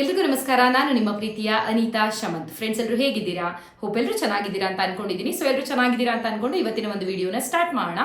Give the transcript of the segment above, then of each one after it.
ಎಲ್ರಿಗೂ ನಮಸ್ಕಾರ. ನಾನು ನಿಮ್ಮ ಪ್ರೀತಿಯ ಅನಿತಾ ಶಮಂತ್. ಫ್ರೆಂಡ್ಸ್ ಎಲ್ಲರೂ ಹೇಗಿದ್ದೀರಾ? ಹೋಪ್ ಎಲ್ಲರೂ ಚೆನ್ನಾಗಿದ್ದೀರಾ ಅಂತ ಅನ್ಕೊಂಡಿದ್ದೀನಿ. ಸೊ ಎಲ್ಲರೂ ಚೆನ್ನಾಗಿದ್ದೀರಾ ಅಂತ ಅನ್ಕೊಂಡು ಇವತ್ತಿನ ಒಂದು ವಿಡಿಯೋನ ಸ್ಟಾರ್ಟ್ ಮಾಡೋಣ.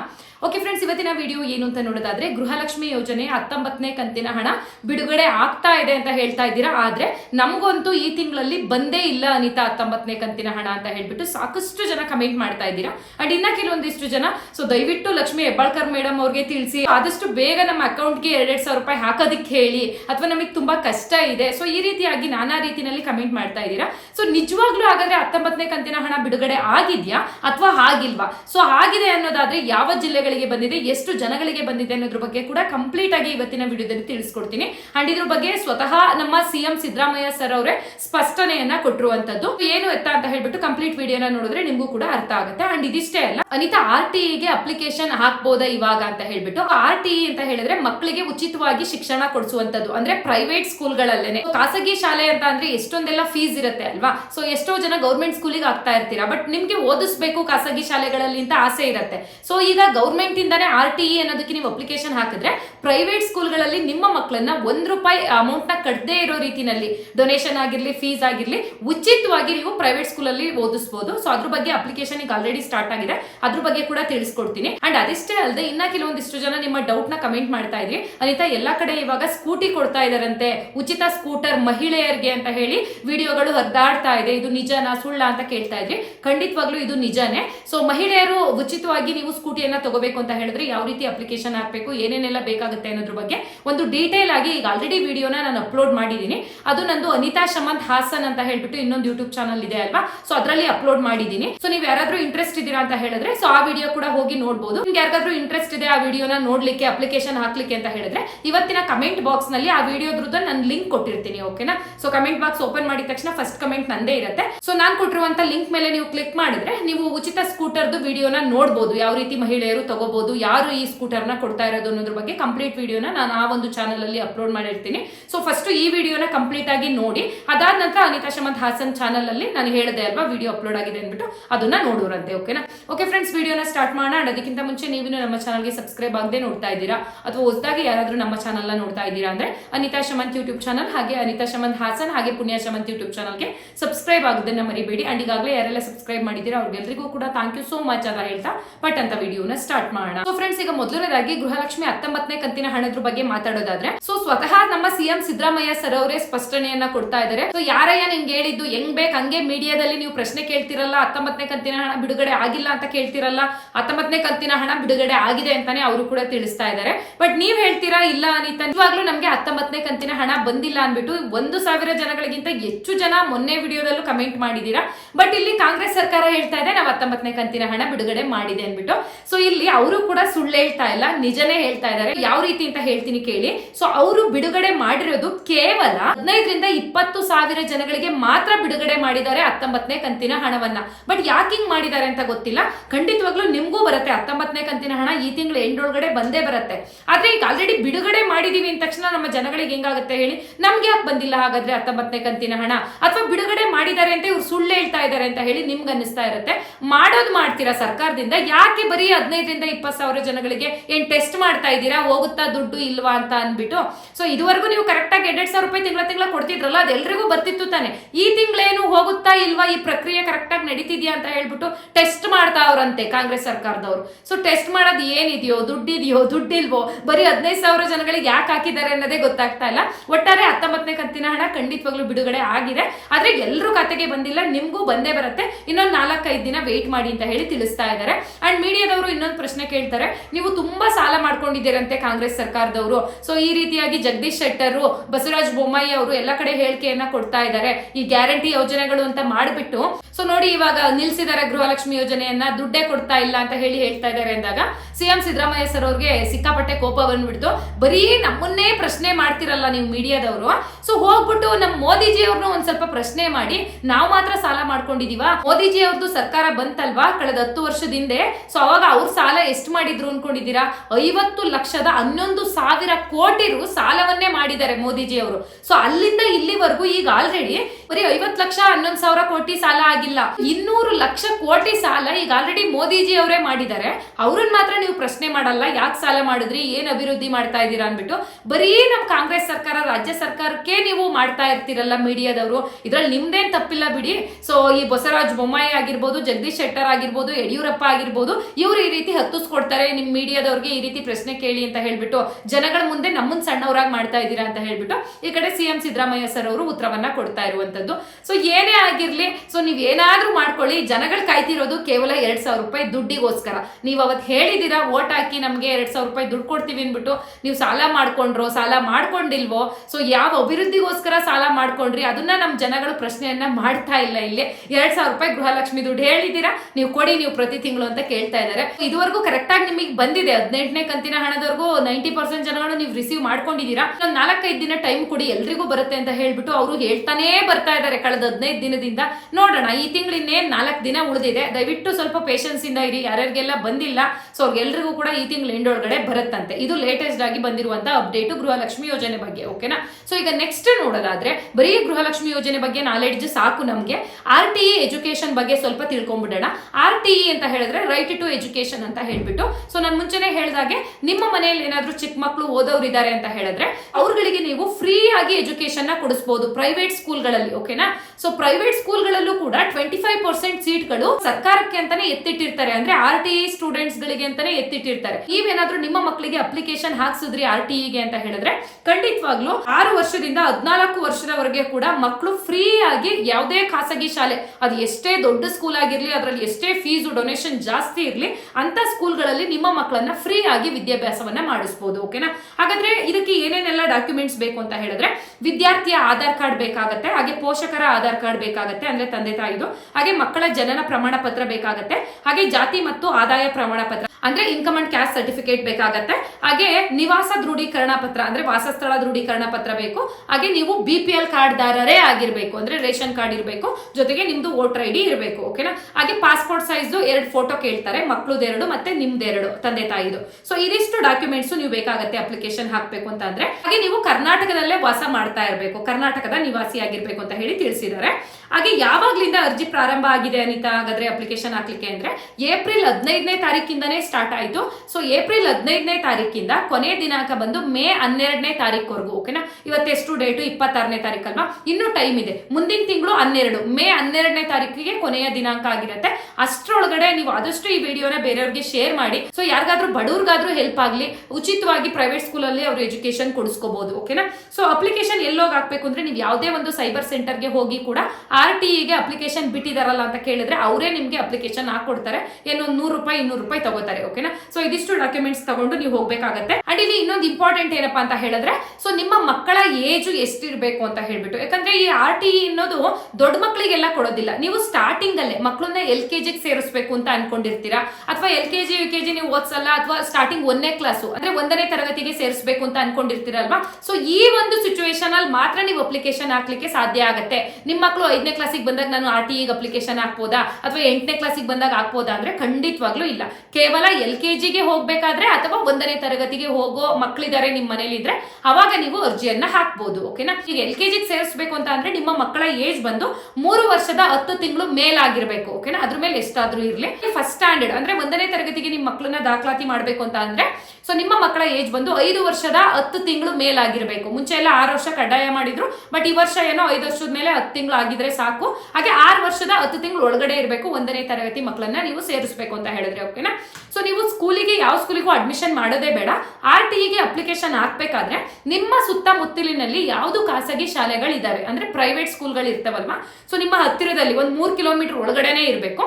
ಓಕೆ ಫ್ರೆಂಡ್ಸ್ ಇವತ್ತಿನ ವಿಡಿಯೋ ಏನು ಅಂತ ನೋಡೋದಾದ್ರೆ ಗೃಹಲಕ್ಷ್ಮಿ ಯೋಜನೆ ಹತ್ತೊಂಬತ್ತನೇ ಕಂತಿನ ಹಣ ಬಿಡುಗಡೆ ಆಗ್ತಾ ಇದೆ ಅಂತ ಹೇಳ್ತಾ ಇದ್ದೀರಾ. ಆದ್ರೆ ನಮಗಂತೂ ಈ ತಿಂಗಳಲ್ಲಿ ಬಂದೇ ಇಲ್ಲ ಅನಿತಾ ಹತ್ತೊಂಬತ್ತನೇ ಕಂತಿನ ಹಣ ಅಂತ ಹೇಳ್ಬಿಟ್ಟು ಸಾಕಷ್ಟು ಜನ ಕಮೆಂಟ್ ಮಾಡ್ತಾ ಇದ್ದೀರಾ. ಅಂಡ್ ಇನ್ನ ಕೆಲವೊಂದಿಷ್ಟು ಜನ ಸೊ ದಯವಿಟ್ಟು ಲಕ್ಷ್ಮಿ ಹೆಬ್ಬಾಳ್ಕರ್ ಮೇಡಮ್ ಅವ್ರಿಗೆ ತಿಳಿಸಿ, ಆದಷ್ಟು ಬೇಗ ನಮ್ಮ ಅಕೌಂಟ್ಗೆ ಎರಡ್ ಸಾವಿರ ರೂಪಾಯಿ ಹಾಕೋದಕ್ಕೆ ಹೇಳಿ, ಅಥವಾ ನಮಗೆ ತುಂಬಾ ಕಷ್ಟ ಇದೆ. ಸೊ ಈ ರೀತಿಯಾಗಿ ನಾನಾ ರೀತಿಯಲ್ಲಿ ಕಮೆಂಟ್ ಮಾಡ್ತಾ ಇದ್ದೀರಾ? ಸೊ ನಿಜವಾಗ್ಲೂ ಹಾಗಾದ್ರೆ ಹತ್ತೊಂಬತ್ತನೇ ಕಂತಿನ ಹಣ ಬಿಡುಗಡೆ ಆಗಿದೆಯಾ? ಅಥವಾ ಆಗಿಲ್ವಾ? ಸೊ ಆಗಿದೆ ಅನ್ನೋದಾದ್ರೆ ಯಾವ ಜಿಲ್ಲೆಗಳಿಗೆ ಬಂದಿದೆ, ಎಷ್ಟು ಜನಗಳಿಗೆ ಬಂದಿದೆ ಅನ್ನೋದ್ರ ಬಗ್ಗೆ ಕೂಡ ಕಂಪ್ಲೀಟ್ ಆಗಿ ಇವತ್ತಿನ ವಿಡಿಯೋದಲ್ಲಿ ತಿಳಿಸ್ಕೊಡ್ತೀನಿ. ಅಂಡ್ ಇದ್ರ ಬಗ್ಗೆ ಸ್ವತಃ ನಮ್ಮ ಸಿಎಂ ಸಿದ್ದರಾಮಯ್ಯ ಸರ್ ಅವರೇ ಸ್ಪಷ್ಟನೆಯನ್ನ ಕೊಟ್ಟಿರುವಂತದ್ದು. ಏನು ಎತ್ತ ಅಂತ ಹೇಳ್ಬಿಟ್ಟು ಕಂಪ್ಲೀಟ್ ವಿಡಿಯೋನ ನೋಡಿದ್ರೆ ನಿಮಗೂ ಕೂಡ ಅರ್ಥ ಆಗುತ್ತೆ. ಅಂಡ್ ಇದಿಷ್ಟೇ ಅಲ್ಲ, ಅನಿತಾ ಆರ್ ಟಿ ಗೆ ಅಪ್ಲಿಕೇಶನ್ ಹಾಕ್ಬೋದಾ ಇವಾಗ ಅಂತ ಹೇಳ್ಬಿಟ್ಟು ಆರ್ ಟಿ ಅಂತ ಹೇಳಿದ್ರೆ ಮಕ್ಕಳಿಗೆ ಉಚಿತವಾಗಿ ಶಿಕ್ಷಣ ಕೊಡಿಸುವಂತದ್ದು. ಅಂದ್ರೆ ಪ್ರೈವೇಟ್ ಸ್ಕೂಲ್ಗಳಲ್ಲೇನೆ ಖಾಸಗಿ ಶಾಲೆ ಅಂತ ಅಂದ್ರೆ ಎಷ್ಟೊಂದೆಲ್ಲ ಫೀಸ್ ಇರುತ್ತೆ ಅಲ್ವಾ? ಸೊ ಎಷ್ಟೋ ಜನ ಗೌರ್ಮೆಂಟ್ ಸ್ಕೂಲಿಗೆ ಆಗ್ತಾ ಇರ್ತೀರಾ ಬಟ್ ನಿಮ್ಗೆ ಓದಿಸ್ಬೇಕು ಖಾಸಗಿ ಶಾಲೆಗಳಲ್ಲಿ ಅಂತ ಆಸೆ ಇರುತ್ತೆ. ಸೊ ಈಗ ಗೌರ್ಮೆಂಟ್ ಇಂದಾನೆ ಆರ್ ಟಿ ಇ ಅನ್ನೋದಕ್ಕೆ ನೀವು ಅಪ್ಲಿಕೇಶನ್ ಹಾಕಿದ್ರೆ ಪ್ರೈವೇಟ್ ಸ್ಕೂಲ್ಗಳಲ್ಲಿ ನಿಮ್ಮ ಮಕ್ಕಳನ್ನ ಒಂದ್ ರೂಪಾಯಿ ಅಮೌಂಟ್ನ ಕಟ್ಟದೇ ಇರೋ ರೀತಿನಲ್ಲಿ ಡೊನೇಷನ್ ಆಗಿರ್ಲಿ ಫೀಸ್ ಆಗಿರ್ಲಿ, ಉಚಿತವಾಗಿ ನೀವು ಪ್ರೈವೇಟ್ ಸ್ಕೂಲಲ್ಲಿ ಓದಿಸಬಹುದು ಸೊ ಅದ್ರ ಬಗ್ಗೆ ಅಪ್ಲಿಕೇಶನ್ ಈಗ ಆಲ್ರೆಡಿ ಸ್ಟಾರ್ಟ್ ಆಗಿದೆ. ಅದ್ರ ಬಗ್ಗೆ ಕೂಡ ತಿಳಿಸ್ಕೊಡ್ತೀನಿ. ಅಂಡ್ ಅದಿಷ್ಟೇ ಅಲ್ಲದೆ ಇನ್ನ ಕೆಲವೊಂದಿಷ್ಟು ಜನ ನಿಮ್ಮ ಡೌಟ್ನ ಕಮೆಂಟ್ ಮಾಡ್ತಾ ಇದ್ರಿ. ಅನಿತಾ, ಎಲ್ಲಾ ಕಡೆ ಇವಾಗ ಸ್ಕೂಟಿ ಕೊಡ್ತಾ ಇದಾರಂತೆ. ಉಚಿತ ಸ್ಕೂಟರ್ ಮಹಿಳೆಯರಿಗೆ ಅಂತ ಹೇಳಿ ವಿಡಿಯೋಗಳು ಹರಿದಾಡ್ತಾ ಇದೆ. ಇದು ನಿಜನಾ ಸುಳ್ಳ ಅಂತ ಕೇಳ್ತಾ ಇದ್ರಿ. ಖಂಡಿತವಾಗ್ಲೂ ಇದು ನಿಜನೇ. ಸೊ ಮಹಿಳೆಯರು ಉಚಿತವಾಗಿ ನೀವು ಸ್ಕೂಟಿಯನ್ನ ತಗೋಬೇಕು ಅಂತ ಹೇಳಿದ್ರೆ ಯಾವ ರೀತಿ ಅಪ್ಲಿಕೇಶನ್ ಹಾಕ್ಬೇಕು, ಏನೇನೆಲ್ಲ ಬೇಕಾಗುತ್ತೆ ಅನ್ನೋದ್ರ ಬಗ್ಗೆ ಒಂದು ಡೀಟೇಲ್ ಆಗಿ ಈಗ ಆಲ್ರೆಡಿ ವಿಡಿಯೋನ ನಾನು ಅಪ್ಲೋಡ್ ಮಾಡಿದ್ದೀನಿ. ಅದು ನಂದು ಅನಿತಾ ಶಮಂತ್ ಹಾಸನ್ ಅಂತ ಹೇಳ್ಬಿಟ್ಟು ಇನ್ನೊಂದು ಯೂಟ್ಯೂಬ್ ಚಾನಲ್ ಇದೆ ಅಲ್ವಾ? ಸೊ ಅದರಲ್ಲಿ ಅಪ್ಲೋಡ್ ಮಾಡಿದ್ದೀನಿ. ಸೊ ನೀವು ಯಾರಾದ್ರೂ ಇಂಟ್ರೆಸ್ಟ್ ಇದ್ದೀರಾ ಅಂತ ಹೇಳಿದ್ರೆ ಸೊ ಆ ವಿಡಿಯೋ ಕೂಡ ಹೋಗಿ ನೋಡಬಹುದು ನಿಮ್ಗೆ ಯಾರಿಗಾದ್ರೂ ಇಂಟ್ರೆಸ್ಟ್ ಇದೆ ಆ ವಿಡಿಯೋನ ನೋಡ್ಲಿಕ್ಕೆ ಅಪ್ಲಿಕೇಶನ್ ಹಾಕ್ಲಿಕ್ಕೆ ಅಂತ ಹೇಳಿದ್ರೆ, ಇವತ್ತಿನ ಕಮೆಂಟ್ ಬಾಕ್ಸ್ನಲ್ಲಿ ಆ ವಿಡಿಯೋದ್ರದ್ದು ನಾನು ಲಿಂಕ್ ಕೊಟ್ಟಿರ್ತೀನಿ ಓಕೆನಾ? ಸೊ ಕಮೆಂಟ್ ಬಾಕ್ಸ್ ಓಪನ್ ಮಾಡಿದ ತಕ್ಷಣ ಫಸ್ಟ್ ಕಮೆಂಟ್ ನಂದೇ ಇರುತ್ತೆ. ಸೊ ನಾನು ಕೊಟ್ಟಿರುವಂತ ಲಿಂಕ್ ಮೇಲೆ ನೀವು ಕ್ಲಿಕ್ ಮಾಡಿದ್ರೆ ನೀವು ಉಚಿತ ಸ್ಕೂಟರ್ದು ವಿಡಿಯೋನ ನೋಡಬಹುದು ಯಾವ ರೀತಿ ಮಹಿಳೆಯರು ತಗೋಬಹುದು ಯಾರು ಈ ಸ್ಕೂಟರ್ನ ಕೊಡ್ತಾ ಇರೋದು ಅನ್ನೋದ್ರ ಬಗ್ಗೆ ಕಂಪ್ಲೀಟ್ ವಿಡಿಯೋನ ನಾನು ಆ ಒಂದು ಚಾನಲ್ ಅಲ್ಲಿ ಅಪ್ಲೋಡ್ ಮಾಡಿರ್ತೀನಿ. ಸೊ ಫಸ್ಟ್ ಈ ವಿಡಿಯೋನ ಕಂಪ್ಲೀಟ್ ಆಗಿ ನೋಡಿ. ಅದಾದ ನಂತರ ಅನಿತಾ ಶಮಂತ್ ಹಾಸನ್ ಚಾನಲ್ ಅಲ್ಲಿ ನಾನು ಹೇಳಿದೆ ಅಲ್ವಾ ವಿಡಿಯೋ ಅಪ್ಲೋಡ್ ಆಗಿದೆ ಅಂದ್ಬಿಟ್ಟು ಅದನ್ನ ನೋಡೋರಂತೆ ಓಕೆನಾ? ಓಕೆ ಫ್ರೆಂಡ್ಸ್ ವಿಡಿಯೋನ ಸ್ಟಾರ್ಟ್ ಮಾಡೋಣ. ಅದಕ್ಕಿಂತ ಮುಂಚೆ ನೀವು ನಮ್ಮ ಚಾನಲ್ಗೆ ಸಬ್ಸ್ಕ್ರೈಬ್ ಆಗದೆ ನೋಡ್ತಾ ಇದ್ದೀರಾ? ಅಥವಾ ಹೊಸದಾಗಿ ಯಾರಾದರೂ ನಮ್ಮ ಚಾನಲ್ ನೋಡ್ತಾ ಇದ್ದೀರಾ ಅಂದ್ರೆ ಅನಿತಾ ಶಮಂತ್ ಯೂಟ್ಯೂಬ್ ಚಾನಲ್ ಹಾಗೆ ಅನಿತಾ ಶಮಂತ್ ಹಾಸನ್ ಹಾಗೆ ಪುಣ್ಯ ಶಮಂತ್ ಯೂಟ್ಯೂಬ್ ಚಾನಲ್ಗೆ ಸಬ್ಸ್ಕ್ರೈಬ್ ಆಗೋದನ್ನ ಮರಿಬೇಡಿ. ಅಂಡ್ ಈಗಾಗಲೇ ಯಾರೆಲ್ಲ ಸಬ್ಸ್ಕ್ರೈಬ್ ಮಾಡಿದ್ದೀರಾ ಅವ್ರಿಗೆಲ್ರಿಗೂ ಕೂಡ ಥ್ಯಾಂಕ್ ಯು ಸೋ ಮಚ್ ಅಂತ ಹೇಳ್ತಾ ಬಟ್ ಅಂತ ವಿಡಿಯೋನ ಸ್ಟಾರ್ಟ್ ಮಾಡೋಣ. ಸೊ ಫ್ರೆಂಡ್ಸ್ ಈಗ ಮೊದಲನೇದಾಗಿ ಗೃಹಲಕ್ಷ್ಮಿ ಹತ್ತೊಂಬತ್ತನೇ ಕಂತಿನ ಹಣದ ಬಗ್ಗೆ ಮಾತಾಡೋದಾದ್ರೆ ಸೊ ಸ್ವತಃ ನಮ್ಮ ಸಿಎಂ ಸಿದ್ದರಾಮಯ್ಯ ಸರ್ ಅವರೇ ಸ್ಪಷ್ಟನೆಯನ್ನ ಕೊಡ್ತಾ ಇದ್ದಾರೆ ಸೊ ಯಾರಯ್ಯ ನಿಂಗೆ ಹೇಳಿದ್ದು, ಹೆಂಗ್ ಬೇಕು ಹಂಗೆ ಮೀಡಿಯಾದಲ್ಲಿ ನೀವು ಪ್ರಶ್ನೆ ಕೇಳ್ತಿರಲ್ಲ, ಹತ್ತೊಂಬತ್ತನೇ ಕಂತಿನ ಹಣ ಬಿಡುಗಡೆ ಆಗಿಲ್ಲ ಅಂತ ಕೇಳ್ತಿರಲ್ಲ, ಹತ್ತೊಂಬತ್ತನೇ ಕಂತಿನ ಹಣ ಬಿಡುಗಡೆ ಆಗಿದೆ ಅಂತಾನೆ ಅವರು ಕೂಡ ತಿಳಿಸ್ತಾ ಇದ್ದಾರೆ ಬಟ್ ನೀವ್ ಹೇಳ್ತೀರಾ ಇಲ್ಲ ಅನಿತಾ? ನಿಜವಾಗ್ಲೂ ನಮ್ಗೆ ಹತ್ತೊಂಬತ್ತನೇ ಕಂತಿನ ಹಣ ಬಂದಿಲ್ಲ ಅನ್ಬಿಟ್ಟು ಒಂದು ಸಾವಿರ ಜನಗಳಿಗಿಂತ ಹೆಚ್ಚು ಜನ ಮೊನ್ನೆ ವಿಡಿಯೋದಲ್ಲೂ ಕಮೆಂಟ್ ಮಾಡಿದ್ದೀರಾ? ಬಟ್ ಇಲ್ಲಿ ಕಾಂಗ್ರೆಸ್ ಸರ್ಕಾರ ಹೇಳ್ತಾ ಇದೆ, ನಾವು ಹತ್ತೊಂಬತ್ತನೇ ಕಂತಿನ ಹಣ ಬಿಡುಗಡೆ ಮಾಡಿದೆ ಅಂದ್ಬಿಟ್ಟು. ಸೊ ಇಲ್ಲಿ ಅವರು ಕೂಡ ಸುಳ್ಳು ಹೇಳ್ತಾ ಇಲ್ಲ, ನಿಜನೇ ಹೇಳ್ತಾ ಇದ್ದಾರೆ. ಯಾವ ರೀತಿ ಅಂತ ಹೇಳ್ತೀನಿ ಕೇಳಿ. ಸೊ ಅವರು ಬಿಡುಗಡೆ ಮಾಡಿರೋದು ಕೇವಲ ಹದಿನೈದರಿಂದ ಇಪ್ಪತ್ತು ಸಾವಿರ ಜನಗಳಿಗೆ ಮಾತ್ರ ಬಿಡುಗಡೆ ಮಾಡಿದ್ದಾರೆ ಹತ್ತೊಂಬತ್ತನೇ ಕಂತಿನ ಹಣವನ್ನ. ಬಟ್ ಯಾಕೆ ಹಿಂಗ್ ಮಾಡಿದ್ದಾರೆ ಅಂತ ಗೊತ್ತಿಲ್ಲ. ಖಂಡಿತವಾಗ್ಲೂ ನಿಮ್ಗೂ ಬರುತ್ತೆ, ಹತ್ತೊಂಬತ್ತನೇ ಕಂತಿನ ಹಣ ಈ ತಿಂಗಳು ಎಂಡೊಳಗಡೆ ಬಂದೇ ಬರುತ್ತೆ. ಆದ್ರೆ ಈಗ ಆಲ್ರೆಡಿ ಬಿಡುಗಡೆ ಮಾಡಿದೀವಿ ಅಂದ ತಕ್ಷಣ ನಮ್ಮ ಜನಗಳಿಗೆ ಹೆಂಗಾಗುತ್ತೆ ಹೇಳಿ? ನಮ್ಗೆ ಯಾಕೆ ಬಂದಿಲ್ಲ ಹಾಗಾದ್ರೆ ಹತ್ತೊಂಬತ್ತನೇ ಕಂತಿನ ಹಣ ಅಥವಾ ಬಿಡುಗಡೆ ಮಾಡಿದ್ದಾರೆ ಅಂತ ಇವ್ರು ಸುಳ್ಳು ಹೇಳ್ತಾ ಇದ್ದಾರೆ ಅಂತ ಹೇಳಿ ನಿಮ್ಗೆ ಅನ್ನಿಸ್ತಾ ಇರುತ್ತೆ. ಮಾಡೋದು ಮಾಡ್ತೀರಾ ಸರ್ಕಾರದಿಂದ? ಯಾಕೆ ಬರೀ ಹದಿನೈದರಿಂದ ಇಪ್ಪತ್ತು ಸಾವಿರ ಜನಗಳಿಗೆ ಏನ್ ಟೆಸ್ಟ್ ಮಾಡ್ತಾ ಇದ್ದೀರಾ? ಹೋಗುತ್ತಾ ದುಡ್ಡು ಇಲ್ವಾ ಅಂತ ಅಂದ್ಬಿಟ್ಟು. ಸೊ ಇದುವರೆಗೂ ನೀವು ಕರೆಕ್ಟ್ ಆಗಿ ಎರಡ್ ಸಾವಿರ ರೂಪಾಯಿ ತಿಂಗಳ ತಿಂಗಳ ಕೊಡ್ತಿದ್ರಲ್ಲ ಅದೆಲ್ಲರಿಗೂ ಬರ್ತಿತ್ತು ತಾನೆ. ಈ ತಿಂಗಳೇನು ಹೋಗುತ್ತಾ ಇಲ್ವಾ? ಈ ಪ್ರಕ್ರಿಯೆ ಕರೆಕ್ಟಾಗಿ ನಡೀತಿದ್ಯಾ ಅಂತ ಹೇಳ್ಬಿಟ್ಟು ಟೆಸ್ಟ್ ಮಾಡ್ತಾ ಅವ್ರಂತೆ ಕಾಂಗ್ರೆಸ್ ಸರ್ಕಾರದವರು. ಸೊ ಟೆಸ್ಟ್ ಮಾಡೋದು ಏನಿದೆಯೋ, ದುಡ್ಡಿದೆಯೋ, ದುಡ್ಡಿಲ್ವೋ, ಬರೀ ಹದಿನೈದು ಸಾವಿರ ಜನಗಳಿಗೆ ಯಾಕೆ ಹಾಕಿದ್ದಾರೆ ಅನ್ನೋದೇ ಗೊತ್ತಾಗ್ತಾ ಇಲ್ಲ. ಒಟ್ಟಾರೆ ಹತ್ತೊಂಬತ್ತನೇ ಕಂತಿನ ಹಣ ಖಂಡಿತವಾಗ್ಲೂ ಬಿಡುಗಡೆ ಆಗಿದೆ. ಆದ್ರೆ ಎಲ್ಲರೂ ಖಾತೆಗೆ ಬಂದಿಲ್ಲ, ನಿಮ್ಗೂ ಬಂದೇ ಬರುತ್ತೆ. ಇನ್ನೊಂದು ನಾಲ್ಕೈದು ದಿನ ವೇಟ್ ಮಾಡಿ ಅಂತ ಹೇಳಿ ತಿಳಿಸ್ತಾ ಇದ್ದಾರೆ ಅಂಡ್ ಮೀಡಿಯಾದವರು ಇನ್ನೊಂದು ಪ್ರಶ್ನೆ ಕೇಳ್ತಾರೆ, ನೀವು ತುಂಬಾ ಸಾಲ ಮಾಡ್ಕೊಂಡಿದ್ದೀರಂತೆ ಕಾಂಗ್ರೆಸ್ ಸರ್ಕಾರದವರು. ಸೊ ಈ ರೀತಿಯಾಗಿ ಜಗದೀಶ್ ಶೆಟ್ಟರ್, ಬಸವರಾಜ್ ಬೊಮ್ಮಾಯಿ ಅವರು ಎಲ್ಲ ಕಡೆ ಹೇಳಿಕೆಯನ್ನ ಕೊಡ್ತಾ ಇದ್ದಾರೆ ಈ ಗ್ಯಾರಂಟಿ ಯೋಜನೆಗಳು ಅಂತ ಮಾಡಿಬಿಟ್ಟು ಸೊ ನೋಡಿ ಇವಾಗ ನಿಲ್ಸಿದ್ದಾರೆ ಗೃಹಲಕ್ಷ್ಮಿ ಯೋಜನೆಯನ್ನ, ದುಡ್ಡೇ ಕೊಡ್ತಾ ಇಲ್ಲ ಅಂತ ಹೇಳಿ ಹೇಳ್ತಾ ಇದ್ದಾರೆ ಅಂದಾಗ ಸಿಎಂ ಸಿದ್ದರಾಮಯ್ಯ ಸರ್ ಅವ್ರಿಗೆ ಸಿಕ್ಕಾಪಟ್ಟೆ ಕೋಪ ಬಂದ್ಬಿಡ್ತು ಬರೀ ನಮ್ಮನ್ನೇ ಪ್ರಶ್ನೆ ಮಾಡ್ತಿರಲ್ಲ ನೀವು ಮೀಡಿಯಾದವರು. ಸೊ ಹೋಗ್ಬಿಟ್ಟು ನಮ್ಮ ಮೋದಿಜಿ ಅವ್ರನ್ನ ಒಂದ್ ಸ್ವಲ್ಪ ಪ್ರಶ್ನೆ ಮಾಡಿ, ನಾವು ಮಾತ್ರ ಸಾಲ ಮಾಡ್ಕೊಂಡಿದೀವ? ಮೋದಿಜಿ ಅವ್ರದ್ದು ಸರ್ಕಾರ ಬಂತಲ್ವಾ ಕಳೆದ ಹತ್ತು ವರ್ಷದ ಹಿಂದೆ? ಸೊ ಅವಾಗ ಅವ್ರ ಸಾಲ ಎಷ್ಟು ಮಾಡಿದ್ರು ಅನ್ಕೊಂಡಿದ್ದೀರಾ? ಐವತ್ತು ಲಕ್ಷದ ಹನ್ನೊಂದು ಸಾವಿರ ಕೋಟಿ ರು ಸಾಲವನ್ನೇ ಮಾಡಿದ್ದಾರೆ ಮೋದಿಜಿ ಅವರು ಸೊ ಅಲ್ಲಿಂದ ಇಲ್ಲಿವರೆಗೂ ಈಗ ಆಲ್ರೆಡಿ ಬರೀ ಐವತ್ತು ಲಕ್ಷ ಹನ್ನೊಂದು ಸಾವಿರ ಕೋಟಿ ಸಾಲ ಆಗಿಲ್ಲ. ಇನ್ನೂರು ಲಕ್ಷ ಕೋಟಿ ಸಾಲ ಈಗ ಆಲ್ರೆಡಿ ಮೋದಿಜಿ ಅವರೇ ಮಾಡಿದ್ದಾರೆ. ಅವ್ರನ್ನ ಮಾತ್ರ ನೀವು ಪ್ರಶ್ನೆ ಮಾಡಲ್ಲ, ಯಾಕೆ ಸಾಲ ಮಾಡಿದ್ರಿ, ಏನ್ ಅಭಿವೃದ್ಧಿ ಮಾಡ್ತಾ ಇದ್ದೀರಾ ಅಂದ್ಬಿಟ್ಟು. ಬರೀ ನಮ್ ಕಾಂಗ್ರೆಸ್ ಸರ್ಕಾರ, ರಾಜ್ಯ ಸರ್ಕಾರಕ್ಕೆ ನೀವು ಮಾಡ್ತಾ ಇರ್ತೀರಲ್ಲ ಮೀಡಿಯಾದವರು? ಇದ್ರಲ್ಲಿ ನಿಮ್ದೇನ್ ತಪ್ಪಿಲ್ಲ ಬಿಡಿ. ಸೊ ಈ ಬಸವರಾಜ್ ಬೊಮ್ಮಾಯಿ ಆಗಿರ್ಬೋದು, ಜಗದೀಶ್ ಶೆಟ್ಟರ್ ಆಗಿರ್ಬೋದು, ಯಡಿಯೂರಪ್ಪ ಆಗಿರ್ಬೋದು, ಇವರು ಈ ರೀತಿ ಹತ್ತಿಸ್ಕೊಡ್ತಾರೆ ನಿಮ್ ಮೀಡಿಯಾದವ್ರಿಗೆ ಈ ರೀತಿ ಪ್ರಶ್ನೆ ಕೇಳಿ ಅಂತ ಹೇಳ್ಬಿಟ್ಟು, ಜನಗಳ ಮುಂದೆ ನಮ್ಮನ್ ಸಣ್ಣವರಾಗಿ ಮಾಡ್ತಾ ಇದ್ದೀರಾ ಅಂತ ಹೇಳ್ಬಿಟ್ಟು, ಈ ಕಡೆ ಸಿ ಎಂ ಸಿದ್ದರಾಮಯ್ಯ ಸರ್ ಅವರು ಉತ್ತರವನ್ನ ಕೊಡ್ತಾ ಇರುವಂತದ್ದು. ಸೊ ಏನೇ ಆಗಿರ್ಲಿ ಸೊ ನೀವ್ ಏನಾದ್ರೂ ಮಾಡ್ಕೊಳ್ಳಿ, ಜನಗಳು ಕಾಯ್ತಿರೋದು ಕೇವಲ ಎರಡ್ ಸಾವಿರ ರೂಪಾಯಿ ದುಡ್ಡಿಗೋಸ್ಕರ. ನೀವು ಅವತ್ ಹೇಳಿದೀರಾ ಓಟ್ ಹಾಕಿ ನಮ್ಗೆ ಎರಡ್ ಸಾವಿರ ರೂಪಾಯಿ ದುಡ್ಡು ಕೊಡ್ತೀವಿ ಅಂದ್ಬಿಟ್ಟು, ನೀವು ಸಾಲ ಮಾಡ್ಕೊಂಡ್ರೋ, ಸಾಲ ಮಾಡ್ಕೊಂಡಿಲ್ವೋ ಸೊ ಯಾವ ಅಭಿವೃದ್ಧಿಗೋಸ್ಕರ ಸಾಲ ಮಾಡ್ಕೊಂಡ್ರಿ, ಅದನ್ನ ನಮ್ಮ ಜನಗಳು ಪ್ರಶ್ನೆಯನ್ನ ಮಾಡ್ತಾ ಇಲ್ಲ ಇಲ್ಲಿ. ಎರಡ್ ಸಾವಿರ ರೂಪಾಯಿ ಗೃಹಲಕ್ಷ್ಮಿ ದುಡ್ಡು ಹೇಳಿದ್ದೀರಾ ನೀವು ಕೊಡಿ, ನೀವು ಪ್ರತಿ ತಿಂಗಳು ಅಂತ ಕೇಳ್ತಾ ಇದ್ದಾರೆ. ಇದುವರೆಗೂ ಕರೆಕ್ಟ್ ಆಗಿ ನಿಮಗೆ ಬಂದಿದೆ. ಹದಿನೆಂಟನೇ ಕಂತಿನ ಹಣದವರೆಗೂ ನೈಂಟಿ ಪರ್ಸೆಂಟ್ ಜನಗಳು ನೀವು ರಿಸೀವ್ ಮಾಡ್ಕೊಂಡಿದ್ದೀರಾ ಒಂದು ನಾಲ್ಕೈದು ದಿನ ಟೈಮ್ ಕೊಡಿ, ಎಲ್ರಿಗೂ ಬರುತ್ತೆ ಅಂತ ಹೇಳ್ಬಿಟ್ಟು ಅವರು ಹೇಳ್ತಾನೇ ಬರ್ತಾ ಇದ್ದಾರೆ ಕಳೆದ ಹದಿನೈದು ದಿನದಿಂದ. ನೋಡೋಣ, ಈ ತಿಂಗಳು ಇನ್ನೇನು ನಾಲ್ಕು ದಿನ ಉಳಿದಿದೆ. ದಯವಿಟ್ಟು ಸ್ವಲ್ಪ ಪೇಷನ್ಸ್ ಇಂದ ಇರಿ. ಯಾರ್ಯಾರಿಗೆಲ್ಲ ಬಂದಿಲ್ಲ, ಸೊ ಅವ್ರಿಗೆಲ್ರಿಗೂ ಕೂಡ ಈ ತಿಂಗಳು ಒಳಗಡೆ ಬರುತ್ತಂತೆ. ಇದು ಲೇಟೆಸ್ಟ್ ಆಗಿ ಬಂದಿರುವಂತಹ ಅಪ್ಡೇಟ್ ಗೃಹಲಕ್ಷ್ಮಿ ಯೋಜನೆ ಬಗ್ಗೆ ಓಕೆನಾ ಸೊ ಈಗ ನೆಕ್ಸ್ಟ್ ನೋಡೋದಾದ್ರೆ, ಬರೀ ಗೃಹಲಕ್ಷ್ಮಿ ಯೋಜನೆ ಬಗ್ಗೆ ನಾಲೆಡ್ಜ್ ಸಾಕು ನಮಗೆ. ಆರ್ ಟಿ ಎಜುಕೇಶನ್ ಬಗ್ಗೆ ಸ್ವಲ್ಪ ತಿಳ್ಕೊಂಡ್ಬಿಡೋಣ. ಆರ್ ಟಿ ಅಂತ ಹೇಳಿದ್ರೆ ರೈಟ್ ಟು ಎಜುಕೇಶನ್ ಅಂತ ಹೇಳ್ಬಿಟ್ಟು. ಸೊ ನಾನು ಮುಂಚೆನೆ ಹೇಳಿದಾಗೆ ನಿಮ್ಮ ಮನೆಯಲ್ಲಿ ಏನಾದರೂ ಚಿಕ್ಕ ಮಕ್ಕಳು ಓದೋರು ಇದ್ದಾರೆ ಅಂತ ಹೇಳಿದ್ರೆ, ಅವ್ರಗಳಿಗೆ ನೀವು ಫ್ರೀ ಆಗಿ ಎಜುಕೇಶನ್ನ ಕೊಡಿಸಬಹುದು ಪ್ರೈವೇಟ್ ಸ್ಕೂಲ್ಗಳಲ್ಲಿ ಓಕೆನಾ ಸೊ ಪ್ರೈವೇಟ್ ಸ್ಕೂಲ್ಗಳಲ್ಲೂ ಕೂಡ ಟ್ವೆಂಟಿ ಫೈವ್ ಪರ್ಸೆಂಟ್ ಸೀಟ್ಗಳು ಸರ್ಕಾರಕ್ಕೆ ಅಂತಾನೆ ಎತ್ತಿಟ್ಟಿರ್ತಾರೆ. ಅಂದ್ರೆ ಆರ್ ಟಿ ಸ್ಟೂಡೆಂಟ್ಸ್ ಗಳಿಗೆ ಅಂತಾನೆ ಎತ್ತಿಟ್ಟಿರ್ತಾರೆ. ನೀವೇನಾದ್ರೂ ನಿಮ್ಮ ಮಕ್ಕಳಿಗೆ ಅಪ್ಲಿಕೇಶನ್ ಹಾಕ್ಸಿದ್ರಿ ಆರ್ ಟಿ ಇಗೆ ಅಂತ ಹೇಳಿದ್ರೆ, ಖಂಡಿತವಾಗ್ಲೂ ಆರು ವರ್ಷದಿಂದ ಹದಿನಾಲ್ಕು ವರ್ಷದವರೆಗೆ ಕೂಡ ಮಕ್ಕಳು ಫ್ರೀ ಆಗಿ ಯಾವುದೇ ಖಾಸಗಿ ಶಾಲೆ, ಅದು ಎಷ್ಟೇ ದೊಡ್ಡ ಸ್ಕೂಲ್ ಆಗಿರಲಿ, ಅದರಲ್ಲಿ ಎಷ್ಟೇ ಫೀಸು ಡೊನೇಷನ್ ಜಾಸ್ತಿ ಇರಲಿ ಅಂತ ಸ್ಕೂಲ್ಗಳಲ್ಲಿ ನಿಮ್ಮ ಮಕ್ಕಳನ್ನ ಫ್ರೀ ಆಗಿ ವಿದ್ಯಾಭ್ಯಾಸವನ್ನ ಮಾಡಿಸ್ಬೋದು ಓಕೆನಾ ಹಾಗಾದ್ರೆ ಇದಕ್ಕೆ ಏನೇನೆಲ್ಲ ಡಾಕ್ಯುಮೆಂಟ್ಸ್ ಬೇಕು ಅಂತ ಹೇಳಿದ್ರೆ, ವಿದ್ಯಾರ್ಥಿಯ ಆಧಾರ್ ಕಾರ್ಡ್ ಬೇಕಾಗತ್ತೆ, ಹಾಗೆ ಪೋಷಕರ ಆಧಾರ್ ಕಾರ್ಡ್ ಬೇಕಾಗತ್ತೆ ಅಂದ್ರೆ ತಂದೆ ತಾಯಿದು, ಹಾಗೆ ಮಕ್ಕಳ ಜನನ ಪ್ರಮಾಣ ಪತ್ರ ಬೇಕಾಗತ್ತೆ, ಹಾಗೆ ಜಾತಿ ಮತ್ತು ಆದಾಯ ಪ್ರಮಾಣ ಪತ್ರ, ಅಂದ್ರೆ ಇನ್ಕಮ್ ಅಂಡ್ ಕ್ಯಾಸ್ಟ್ ಸರ್ಟಿಫಿಕೇಟ್ ಬೇಕಾಗತ್ತೆ, ಹಾಗೆ ನಿವಾಸ ದೃಢೀಕರಣ ಪತ್ರ, ಅಂದ್ರೆ ವಾಸಸ್ಥಳ ದೃಢೀಕರಣ ಪತ್ರ ಬೇಕು ಹಾಗೆ ನೀವು ಬಿ ಪಿ ಎಲ್ ಕಾರ್ಡ್ದಾರರೇ ಆಗಿರಬೇಕು, ಅಂದರೆ ರೇಷನ್ ಕಾರ್ಡ್ ಇರಬೇಕು, ಜೊತೆಗೆ ನಿಮ್ಮದು ವೋಟರ್ ಐ ಡಿ ಇರಬೇಕು ಓಕೆನಾ ಹಾಗೆ ಪಾಸ್ಪೋರ್ಟ್ ಸೈಜ್ ಎರಡು ಫೋಟೋ ಕೇಳ್ತಾರೆ ಮಕ್ಕಳದೆರಡು ಮತ್ತೆ ನಿಮ್ದೆರಡು ತಂದೆ ತಾಯಿದು. ಸೊ ಇದಿಷ್ಟು ಡಾಕ್ಯುಮೆಂಟ್ಸ್ ನೀವು ಬೇಕಾಗುತ್ತೆ ಅಪ್ಲಿಕೇಶನ್ ಹಾಕಬೇಕು ಅಂತ ಅಂದ್ರೆ. ಹಾಗೆ ನೀವು ಕರ್ನಾಟಕದಲ್ಲೇ ವಾಸ ಮಾಡ್ತಾ ಇರಬೇಕು, ಕರ್ನಾಟಕದ ನಿವಾಸಿ ಆಗಿರ್ಬೇಕು ಅಂತ ಹೇಳಿ ತಿಳಿಸಿದ್ದಾರೆ. ಹಾಗೆ ಯಾವಾಗ್ಲಿಂದ ಅರ್ಜಿ ಪ್ರಾರಂಭ ಆಗಿದೆ ಅನಿತಾ, ಹಾಗಾದ್ರೆ ಅಪ್ಲಿಕೇಶನ್ ಹಾಕ್ಲಿಕ್ಕೆ ಅಂದ್ರೆ ಏಪ್ರಿಲ್ ಹದಿನೈದನೇ ತಾರೀಕಿಂದನೇ ಸ್ಟಾರ್ಟ್ ಆಯ್ತು. ಸೊ ಏಪ್ರಿಲ್ ಹದಿನೈದನೇ ತಾರೀಕಿಂದ ಕೊನೆ ದಿನಾಂಕ ಬಂದು ಮೇ ಹನ್ನೆರಡನೇ ತಾರೀಕುವರೆಗೂ ಓಕೆನಾ ಇವತ್ತೆಷ್ಟು ಡೇಟು ಇಪ್ಪತ್ತಾರನೇ ತಾರೀಕು ಅಲ್ವಾ? ಇನ್ನೂ ಟೈಮ್ ಇದೆ. ಮುಂದಿನ ತಿಂಗಳು ಹನ್ನೆರಡು. ಮೇ ಹನ್ನೆರಡನೇ ತಾರೀಕಿಗೆ ಕೊನೆಯ ದಿನಾಂಕ ಆಗಿರುತ್ತೆ. ಅಷ್ಟರೊಳಗಡೆ ನೀವು ಆದಷ್ಟು ಈ ವಿಡಿಯೋನ ಬೇರೆಯವ್ರಿಗೆ ಶೇರ್ ಮಾಡಿ. ಸೊ ಯಾರಿಗಾದ್ರೂ ಬಡವ್ರಿಗಾದ್ರೂ ಹೆಲ್ಪ್ ಆಗಲಿ, ಉಚಿತವಾಗಿ ಪ್ರೈವೇಟ್ ಸ್ಕೂಲಲ್ಲಿ ಅವರು ಎಜುಕೇಶನ್ ಕೊಡಿಸ್ಕೋಬಹುದು ಓಕೆನಾ ಸೊ ಅಪ್ಲಿಕೇಶನ್ ಎಲ್ಲೋಗಿ ಹಾಕ್ಬೇಕು ಅಂದ್ರೆ ನೀವು ಯಾವುದೇ ಒಂದು ಸೈಬರ್ ಸೆಂಟರ್ಗೆ ಹೋಗಿ ಕೂಡ ಆರ್ ಟಿ ಇಗೆ ಅಪ್ಲಿಕೇಶನ್ ಬಿಟ್ಟಿದಾರಲ್ಲ ಅಂತ ಕೇಳಿದ್ರೆ ಅವರೇ ನಿಮಗೆ ಅಪ್ಲಿಕೇಶನ್ ಹಾಕೊಡ್ತಾರೆ. ಏನೋ ನೂರು ರೂಪಾಯಿ, ಇನ್ನೂರು ರೂಪಾಯಿ ತಗೋತಾರೆ ಓಕೆನಾ ಸೊ ಇದಿಷ್ಟು ಡಾಕ್ಯುಮೆಂಟ್ಸ್ ತಗೊಂಡು ನೀವು ಹೋಗಬೇಕಾಗತ್ತೆ. ಅಂಡ್ ಇಲ್ಲಿ ಇನ್ನೊಂದು ಇಂಪಾರ್ಟೆಂಟ್ ಏನಪ್ಪಾ ಅಂತ ಹೇಳಿದ್ರೆ ಸೊ ನಿಮ್ಮ ಮಕ್ಕಳ ಏಜ್ ಎಷ್ಟಿರಬೇಕು ಅಂತ ಹೇಳ್ಬಿಟ್ಟು. ಯಾಕಂದ್ರೆ ಈ ಆರ್ ಟಿ ಅನ್ನೋದು ದೊಡ್ಡ ಮಕ್ಕಳಿಗೆಲ್ಲ ಕೊಡೋದಿಲ್ಲ. ನೀವು ಸ್ಟಾರ್ಟಿಂಗ್ ಅಲ್ಲೇ ಮಕ್ಕಳನ್ನ ಎಲ್ ಕೆ ಜಿಗೆ ಸೇರಿಸ್ಬೇಕು ಅಂತ ಅನ್ಕೊಂಡಿರ್ತೀರಾ? ಅಥವಾ L K G, U K G ನೀವು ಓದ್ಸಲ್ಲ, ಅಥವಾ ಸ್ಟಾರ್ಟಿಂಗ್ ಒಂದನೇ ಕ್ಲಾಸು ಅಂದ್ರೆ ಒಂದನೇ ತರಗತಿಗೆ ಸೇರಿಸಬೇಕು ಅಂತ ಅನ್ಕೊಂಡಿರ್ತೀರಲ್ವಾ? ಸೊ ಈ ಒಂದು ಸಿಚುವೇಶನ್ ಅಲ್ಲಿ ಮಾತ್ರ ನೀವು ಅಪ್ಲಿಕೇಶನ್ ಹಾಕ್ಲಿಕ್ಕೆ ಸಾಧ್ಯ ಆಗುತ್ತೆ. ನಿಮ್ಮ ಮಕ್ಕಳು ಐದನೇ ಕ್ಲಾಸಿಗೆ ಬಂದಾಗ ನಾನು ಆರ್ ಟಿ ಅಪ್ಲಿಕೇಶನ್ ಹಾಕ್ಬೋದಾ? ಅಥವಾ ಎಂಟನೇ ಕ್ಲಾಸಿಗೆ ಬಂದಾಗ ಹಾಕ್ಬೋದಾ ಅಂದ್ರೆ ಖಂಡಿತವಾಗ್ಲೂ ಇಲ್ಲ. ಕೇವಲ ಎಲ್ ಕೆ ಜಿಗೆ ಹೋಗ್ಬೇಕಾದ್ರೆ ಅಥವಾ ಒಂದನೇ ತರಗತಿಗೆ ಹೋಗೋ ಮಕ್ಕಳಿದ್ದಾರೆ ನಿಮ್ಮ ಮನೇಲಿ ಇದ್ರೆ ಅವಾಗ ನೀವು ಅರ್ಜಿಯನ್ನ ಹಾಕ್ಬೋದು ಓಕೆನಾ ಈಗ ಎಲ್ ಕೆ ಜಿಗೆ ಸೇರಿಸಬೇಕು ಅಂತ ಅಂದ್ರೆ ನಿಮ್ಮ ಮಕ್ಕಳ ಏಜ್ ಬಂದು ಮೂರು ವರ್ಷದ ಹತ್ತು ತಿಂಗಳು ಮೇಲಾಗಿರ್ಬೇಕು ಓಕೆನಾ ಅದ್ರ ಮೇಲೆ ಎಷ್ಟಾದ್ರೂ ಇರಲಿ. ಫಸ್ಟ್ ಸ್ಟ್ಯಾಂಡರ್ಡ್ ಅಂದ್ರೆ ಒಂದನೇ ತರಗತಿಗೆ ನಿಮ್ಮ ಮಕ್ಕಳನ್ನ ದಾಖಲಾತಿ ಮಾಡಬೇಕು ಅಂತ ಅಂದ್ರೆ ಸೊ ನಿಮ್ಮ ಮಕ್ಕಳ ಏಜ್ ಬಂದು ಐದು ವರ್ಷದ ಹತ್ತು ತಿಂಗಳು ಮೇಲಾಗಿರ್ಬೇಕು. ಮುಂಚೆ ಎಲ್ಲ ಆರು ವರ್ಷ ಕಡ್ಡಾಯ ಮಾಡಿದ್ರು ಬಟ್ ಈ ವರ್ಷ ಏನೋ ಐದು ವರ್ಷದ ಮೇಲೆ ಹತ್ತು ತಿಂಗಳು ಆಗಿದ್ರೆ ಸಾಕು. ಹಾಗೆ ಆರು ವರ್ಷದ ಹತ್ತು ತಿಂಗಳು ಒಳಗಡೆ ಇರಬೇಕು, ಒಂದನೇ ತರಗತಿ ಮಕ್ಕಳನ್ನ ನೀವು ಸೇರಿಸಬೇಕು ಅಂತ ಹೇಳಿದ್ರೆ, ಓಕೆನಾ? ಸೊ ನೀವು ಸ್ಕೂಲಿಗೆ ಯಾವ ಸ್ಕೂಲಿಗೂ ಅಡ್ಮಿಷನ್ ಮಾಡೋದೇ ಬೇಡ. ಆರ್ ಟಿ ಗೆ ಅಪ್ಲಿಕೇಶನ್ ಹಾಕ್ಬೇಕಾದ್ರೆ ನಿಮ್ಮ ಸುತ್ತಮುತ್ತಲಿನಲ್ಲಿ ಯಾವುದು ಖಾಸಗಿ ಶಾಲೆಗಳಿದ್ದಾವೆ ಅಂದ್ರೆ ಪ್ರೈವೇಟ್ ಸ್ಕೂಲ್ಗಳು ಇರ್ತಾವಲ್ವಾ ಸೊ ನಿಮ್ಮ ಹತ್ತಿರದಲ್ಲಿ ಒಂದು ಮೂರು ಕಿಲೋಮೀಟರ್ ಒಳಗಡೆನೆ ಇರಬೇಕು.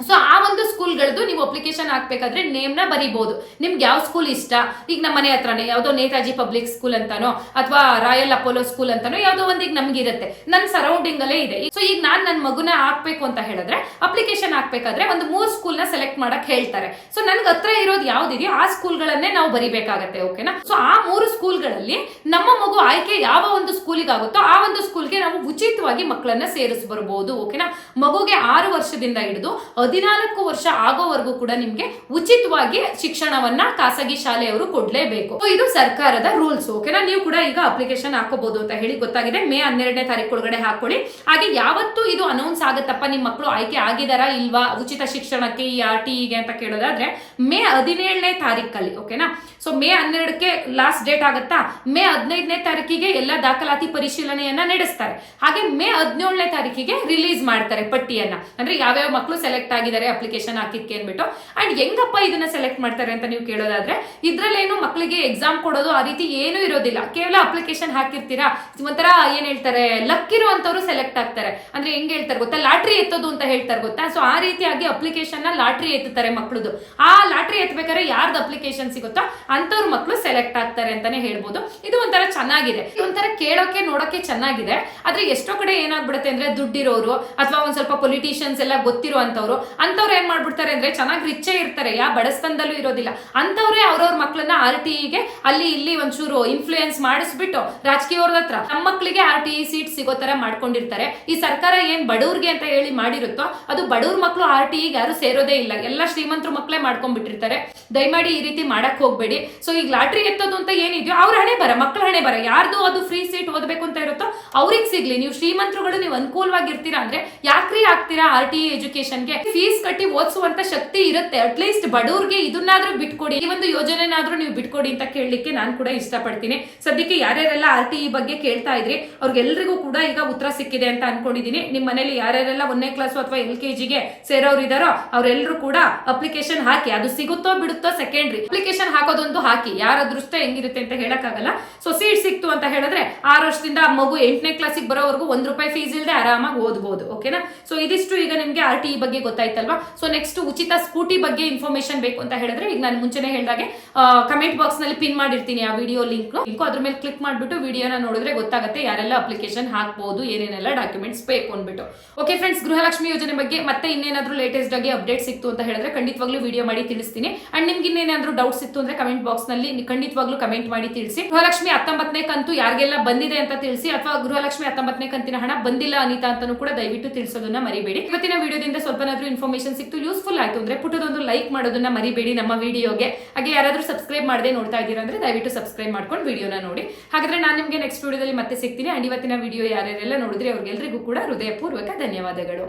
ಸೊ ಆ ಒಂದು ಸ್ಕೂಲ್ಗಳದ್ದು ನೀವು ಅಪ್ಲಿಕೇಶನ್ ಹಾಕ್ಬೇಕಾದ್ರೆ ನೇಮ್ನ ಬರಿಬಹುದು ನಿಮ್ಗೆ ಯಾವ ಸ್ಕೂಲ್ ಇಷ್ಟ? ಈಗ ನಮ್ಮ ಮನೆ ಹತ್ರನೇ, ಯಾವುದೋ ನೇತಾಜಿ ಪಬ್ಲಿಕ್ ಸ್ಕೂಲ್ ಅಂತಾನೋ, ಅಥವಾ ರಾಯಲ್ ಅಪೋಲೋ ಸ್ಕೂಲ್ ಅಂತಾನೋ, ಯಾವುದೋ ಒಂದು ಈಗ ನಮ್ಗೆ ಇರುತ್ತೆ ನನ್ನ ಸರೌಂಡಿಂಗ್ ಅಲ್ಲೇ ಇದೆ. ಸೊ ಈಗ ನಾನು ನನ್ನ ಮಗುನ ಹಾಕ್ಬೇಕು ಅಂತ ಹೇಳಿದ್ರೆ ಅಪ್ಲಿಕೇಶನ್ ಹಾಕ್ಬೇಕಾದ್ರೆ ಒಂದು ಮೂರು ಸ್ಕೂಲ್ನ ಸೆಲೆಕ್ಟ್ ಮಾಡಕ್ ಹೇಳ್ತಾರೆ. ಸೊ ನನ್ಗೆ ಹತ್ರ ಇರೋದು ಯಾವ್ದಿದೆಯೋ, ಆ ಸ್ಕೂಲ್ಗಳನ್ನೇ ನಾವು ಬರಿಬೇಕಾಗತ್ತೆ ಓಕೆನಾ ಸೊ ಆ ಮೂರು ಸ್ಕೂಲ್ಗಳಲ್ಲಿ ನಮ್ಮ ಮಗು ಆಯ್ಕೆ ಯಾವ ಒಂದು ಸ್ಕೂಲಿಗೆ ಆಗುತ್ತೋ ಆ ಒಂದು ಸ್ಕೂಲ್ಗೆ ನಾವು ಉಚಿತವಾಗಿ ಮಕ್ಕಳನ್ನ ಸೇರಿಸಬರ್ಬಹುದು ಓಕೆನಾ ಮಗುಗೆ ಆರು ವರ್ಷದಿಂದ ಹಿಡಿದು ಹದಿನಾಲ್ಕು ವರ್ಷ ಆಗೋವರೆಗೂ ಕೂಡ ನಿಮ್ಗೆ ಉಚಿತವಾಗಿ ಶಿಕ್ಷಣವನ್ನ ಖಾಸಗಿ ಶಾಲೆಯವರು ಕೊಡ್ಲೇಬೇಕು. ಇದು ಸರ್ಕಾರದ ರೂಲ್ಸ್. ಓಕೆನಾ ನೀವು ಕೂಡ ಈಗ ಅಪ್ಲಿಕೇಶನ್ ಹಾಕೋಬಹುದು ಅಂತ ಹೇಳಿ ಗೊತ್ತಾಗಿದೆ. ಮೇ ಹನ್ನೆರಡನೇ ತಾರೀಕು ಒಳಗಡೆ ಹಾಕೊಳ್ಳಿ. ಹಾಗೆ ಯಾವತ್ತು ಇದು ಅನೌನ್ಸ್ ಆಗುತ್ತಪ್ಪ ನಿಮ್ಮ ಮಕ್ಕಳು ಆಯ್ಕೆ ಆಗಿದಾರಾ ಇಲ್ವಾ? ಉಚಿತ ಶಿಕ್ಷಣಕ್ಕೆ ಈ ಆರ್ ಟಿಗೆ ಅಂತ ಕೇಳೋದಾದ್ರೆ, ಮೇ ಹದಿನೇಳನೇ ತಾರೀಕಲ್ಲಿ ಓಕೆನಾ ಸೊ ಮೇ ಹನ್ನೆರಡಕ್ಕೆ ಲಾಸ್ಟ್ ಡೇಟ್ ಆಗುತ್ತಾ? ಮೇ ಹದಿನೈದನೇ ತಾರೀಕಿಗೆ ಎಲ್ಲ ದಾಖಲಾತಿ ಪರಿಶೀಲನೆಯನ್ನ ನಡೆಸ್ತಾರೆ. ಹಾಗೆ ಮೇ ಹದಿನೇಳನೇ ತಾರೀಕಿಗೆ ರಿಲೀಸ್ ಮಾಡ್ತಾರೆ ಪಟ್ಟಿಯನ್ನ. ಅಂದ್ರೆ ಯಾವ್ಯಾವ ಮಕ್ಕಳು ಸೆಲೆಕ್ಟ್ ಆಗಿದ್ದಾರೆ ಅಪ್ಲಿಕೇಶನ್ ಹಾಕಿದ್ಕೆ ಅಂದ್ಬಿಟ್ಟು. ಅಂಡ್ ಹೆಂಗಪ್ಪ ಇದನ್ನ ಸೆಲೆಕ್ಟ್ ಮಾಡ್ತಾರೆ ಅಂತ ನೀವು ಕೇಳೋದಾದ್ರೆ, ಇದ್ರಲ್ಲೇನು ಮಕ್ಕಳಿಗೆ ಎಕ್ಸಾಮ್ ಕೊಡೋದು ಆ ರೀತಿ ಏನೂ ಇರೋದಿಲ್ಲ. ಕೇವಲ ಅಪ್ಲಿಕೇಶನ್ ಹಾಕಿರ್ತೀರಾ? ಒಂಥರ ಏನ್ ಹೇಳ್ತಾರೆ ಲಕ್ ಇರುವಂತವ್ರು ಸೆಲೆಕ್ಟ್ ಆಗ್ತಾರೆ. ಅಂದ್ರೆ ಹೆಂಗ್ ಹೇಳ್ತಾರೆ ಗೊತ್ತಾ? ಲಾಟ್ರಿ ಎತ್ತೋದು ಅಂತ ಹೇಳ್ತಾರೆ ಗೊತ್ತಾ? ಸೊ ಆ ರೀತಿಯಾಗಿ ಅಪ್ಲಿಕೇಶನ್ನ ಲಾಟ್ರಿ ಎತ್ತುತ್ತಾರೆ ಮಕ್ಕಳದು ಆ ಲಾಟ್ರಿ ಎತ್ತಬೇಕಾದ್ರೆ ಯಾರ್ದು ಅಪ್ಲಿಕೇಶನ್ ಸಿಗುತ್ತೋ? ಅಂತವ್ರ ಮಕ್ಕಳು ಸೆಲೆಕ್ಟ್ ಆಗ್ತಾರೆ ಅಂತಾನೆ ಹೇಳ್ಬೋದು. ಇದು ಒಂಥರ ಚೆನ್ನಾಗಿದೆ. ಒಂಥರ ಕೇಳೋಕೆ, ನೋಡೋಕೆ ಚೆನ್ನಾಗಿದೆ. ಆದ್ರೆ ಎಷ್ಟೋ ಕಡೆ ಏನಾಗ್ಬಿಡುತ್ತೆ ಅಂದ್ರೆ ದುಡ್ಡಿರೋರು ಅಥವಾ ಒಂದ್ ಸ್ವಲ್ಪ ಪೊಲಿಟಿಷಿಯನ್ಸ್ ಎಲ್ಲ ಗೊತ್ತಿರೋ ಅಂತವ್ರು ಅಂತವ್ರು ಏನ್ ಮಾಡ್ಬಿಡ್ತಾರೆ ಅಂದ್ರೆ ಚೆನ್ನಾಗಿ ರಿಚ್ಚೇ ಇರ್ತಾರೆ. ಯಾ ಬಡಸ್ತನದಲ್ಲೂ ಇರೋದಿಲ್ಲ. ಅಂತವ್ರೆ ಅವ್ರವ್ರ ಮಕ್ಕಳನ್ನ ಆರ್ ಟಿಗೆ ಅಲ್ಲಿ ಇಲ್ಲಿ ಒಂಚೂರು ಇನ್ಫ್ಲೂಯೆನ್ಸ್ ಮಾಡಿಸ್ಬಿಟ್ಟು ರಾಜಕೀಯವ್ರ ಹತ್ರ ನಮ್ಮ ಮಕ್ಕಳಿಗೆ ಆರ್ ಟಿ ಸೀಟ್ ಸಿಗೋ ತರ ಮಾಡ್ಕೊಂಡಿರ್ತಾರೆ. ಈ ಸರ್ಕಾರ ಏನ್ ಬಡವ್ರಿಗೆ ಅಂತ ಹೇಳಿ ಮಾಡಿರುತ್ತೋ, ಅದು ಬಡವ್ರ ಮಕ್ಕಳು ಆರ್ ಟಿ ಯಾರು ಸೇರೋದೇ ಇಲ್ಲ. ಎಲ್ಲ ಶ್ರೀಮಂತರ ಮಕ್ಕಳೇ ಮಾಡ್ಕೊಂಡ್ಬಿಟ್ಟಿರ್ತಾರೆ. ದಯಮಾಡಿ ಈ ರೀತಿ ಮಾಡಕ್ ಹೋಗ್ಬೇಡಿ. ಸೊ ಈಗ ಲಾಟ್ರಿ ಎತ್ತೋದು ಅಂತ ಏನಿದೆಯೋ ಅವ್ರ ಹಣೆ ಬರ ಮಕ್ಕಳ ಹಣೆ ಬರ, ಯಾರ್ದು ಅದು ಫ್ರೀ ಸೀಟ್ ಓದಬೇಕು ಅಂತ ಇರುತ್ತೋ ಅವ್ರಿಗೆ ಸಿಗ್ಲಿ. ನೀವು ಶ್ರೀಮಂತರುಗಳು, ನೀವು ಅನುಕೂಲವಾಗಿರ್ತೀರಾ ಅಂದ್ರೆ ಯಾಕ್ರಿ ಆಗ್ತೀರಾ ಆರ್ ಟಿ ಎಜುಕೇಶನ್ಗೆ ಫೀಸ್ ಕಟ್ಟಿ ಓದಿಸುವಂತ ಶಕ್ತಿ ಇರುತ್ತೆ. ಅಟ್ಲೀಸ್ಟ್ ಬಡವ್ರಿಗೆ ಇದನ್ನಾದ್ರೂ ಬಿಟ್ಕೊಡಿ. ಈ ಒಂದು ಯೋಜನೆನಾದ್ರೂ ನೀವು ಬಿಟ್ಕೊಡಿ ಅಂತ ಕೇಳಲಿಕ್ಕೆ ನಾನು ಕೂಡ ಇಷ್ಟಪಡ್ತೀನಿ. ಸದ್ಯಕ್ಕೆ ಯಾರ್ಯಾರೆಲ್ಲ ಆರ್ ಟಿ ಇ ಬಗ್ಗೆ ಕೇಳ್ತಾ ಇದ್ರಿ, ಅವ್ರಿಗೆಲ್ರಿಗೂ ಕೂಡ ಈಗ ಉತ್ತರ ಸಿಕ್ಕಿದೆ ಅಂತ ಅನ್ಕೊಂಡಿದೀನಿ. ನಿಮ್ಮ ಮನೇಲಿ ಯಾರ್ಯಾರೆಲ್ಲ ಒಂದನೇ ಕ್ಲಾಸ್ ಅಥವಾ ಎಲ್ ಕೆ ಜಿಗೆ ಸೇರೋರು ಇದಾರೋ ಅವರೆಲ್ಲರೂ ಕೂಡ ಅಪ್ಲಿಕೇಶನ್ ಹಾಕಿ, ಅದು ಸಿಗುತ್ತೋ ಬಿಡುತ್ತೋ ಸೆಕೆಂಡ್ರಿ ಅಪ್ಲಿಕೇಶನ್ ಹಾಕೋದೊಂದು ಹಾಕಿ. ಯಾರ ಅದೃಷ್ಟ ಹೆಂಗಿರುತ್ತೆ ಅಂತ ಹೇಳಕ್ಕಾಗಲ್ಲ. ಸೊ ಸೀಟ್ ಸಿಕ್ತು ಅಂತ ಹೇಳಿದ್ರೆ ಆರು ವರ್ಷದಿಂದ ಮಗು ಎಂಟನೇ ಕ್ಲಾಸಿಗೆ ಬರೋವರೆಗೂ ಒಂದ್ ರೂಪಾಯಿ ಫೀಸ್ ಇಲ್ಲದೆ ಆರಾಮಾಗಿ ಓದ್ಬೋದು ಓಕೆನಾ ಸೊ ಇದಿಷ್ಟು ಈಗ ನಿಮಗೆ ಆರ್ ಟಿ ಬಗ್ಗೆ ಗೊತ್ತಾಯ್ತಲ್ವಾ? ಸೊ ನೆಕ್ಸ್ಟ್ ಉಚಿತ ಸ್ಕೂಟಿ ಬಗ್ಗೆ ಇನ್ಫಾರ್ಮೇಶನ್ ಬೇಕು ಅಂತ ಹೇಳಿದ್ರೆ ಈಗ ನಾನು ಮುಂಚೆನೆ ಹೇಳಿದಾಗೆ ಕಮೆಂಟ್ ಬಾಕ್ಸ್ನಲ್ಲಿ ಪಿನ್ ಮಾಡಿರ್ತೀನಿ ಆ ವಿಡಿಯೋ ಲಿಂಕ್ ಲಿಂಕ್ ಅದ್ರ ಮೇಲೆ ಕ್ಲಿಕ್ ಮಾಡಿಬಿಟ್ಟು ವಿಡಿಯೋನ ನೋಡಿದ್ರೆ ಗೊತ್ತಾಗುತ್ತೆ ಯಾರೆಲ್ಲ ಅಪ್ಲಿಕೇಶನ್ ಹಾಕ್ಬೋದು, ಏನೇನೆಲ್ಲ ಡಾಕ್ಯುಮೆಂಟ್ಸ್ ಬೇಕು ಅಂದ್ಬಿಟ್ಟು. ಓಕೆ ಫ್ರೆಂಡ್ಸ್ ಗೃಹಲಕ್ಷ್ಮಿ ಯೋಜನೆ ಬಗ್ಗೆ ಮತ್ತೆ ಇನ್ನೇನಾದ್ರೂ ಲೇಟೆಸ್ಟ್ ಆಗಿ ಅಪ್ಡೇಟ್ ಸಿಕ್ತು ಅಂತ ಹೇಳಿದ್ರೆ ಖಂಡಿತವಾಗ್ಲೂ ವಿಡಿಯೋ ಮಾಡಿ ತಿಳಿಸ್ತೀನಿ. ಅಂಡ್ ನಿಮ್ಗೆ ಇನ್ನೇನಾದ್ರೂ ಡೌಟ್ಸ್ ಇತ್ತು ಅಂದ್ರೆ ಕಮೆಂಟ್ ಬಾಕ್ಸ್ನಲ್ಲಿ ಖಂಡಿತವಾಗ್ಲೂ ಕಮೆಂಟ್ ಮಾಡಿ ತಿಳಿಸಿ. ಗೃಹಲಕ್ಷ್ಮಿ ಹತ್ತೊಂಬತ್ತನೇ ಕಂತು ಯಾರಿಗೆಲ್ಲ ಬಂದಿದೆ ಅಂತ ತಿಳಿಸಿ ಅಥವಾ ಗೃಹಲಕ್ಷ್ಮಿ ಹತ್ತೊಂಬತ್ತನೇ ಕಂತಿನ ಹಣ ಬಂದಿಲ್ಲ ಅನಿತಾ ಅಂತಾನು ಕೂಡ ದಯವಿಟ್ಟು ತಿಳಿಸೋದನ್ನ ಮರಿಬೇಡಿ. ಇವತ್ತಿನ ವಿಡಿಯೋದಿಂದ ಸ್ವಲ್ಪನಾದ್ರೂ ಇನ್ಫಾರ್ಮೇಶನ್ ಸಿಕ್ತು ಯೂಸ್ಫುಲ್ ಆಯ್ತು ಅಂದ್ರೆ ಪುಟ್ಟದೊಂದು ಲೈಕ್ ಮಾಡೋದನ್ನ ಮರಿಬೇಡಿ ನಮ್ಮ ವಿಡಿಯೋಗೆ. ಹಾಗೆ ಯಾರಾದ್ರೂ ಸಬ್ಸ್ಕ್ರೈಬ್ ಮಾಡದೆ ನೋಡ್ತಾ ಇದ್ದೀರಾ ಅಂದ್ರೆ ದಯವಿಟ್ಟು ಸಬ್ಸ್ಕ್ರೈಬ್ ಮಾಡ್ಕೊಂಡು ವಿಡಿಯೋನ ನೋಡಿ. ಹಾಗಾದ್ರೆ ನಾನು ನಿಮಗೆ ನೆಕ್ಸ್ಟ್ ವಿಡಿಯೋದಲ್ಲಿ ಮತ್ತೆ ಸಿಗ್ತೀನಿ. ಅಂಡ್ ಇವತ್ತಿನ ವಿಡಿಯೋ ಯಾರ್ಯಾರೆಲ್ಲ ನೋಡಿದ್ರೆ ಅವ್ರಿಗೆಲ್ರಿಗೂ ಕೂಡ ಹೃದಯಪೂರ್ವಕ ಧನ್ಯವಾದಗಳು.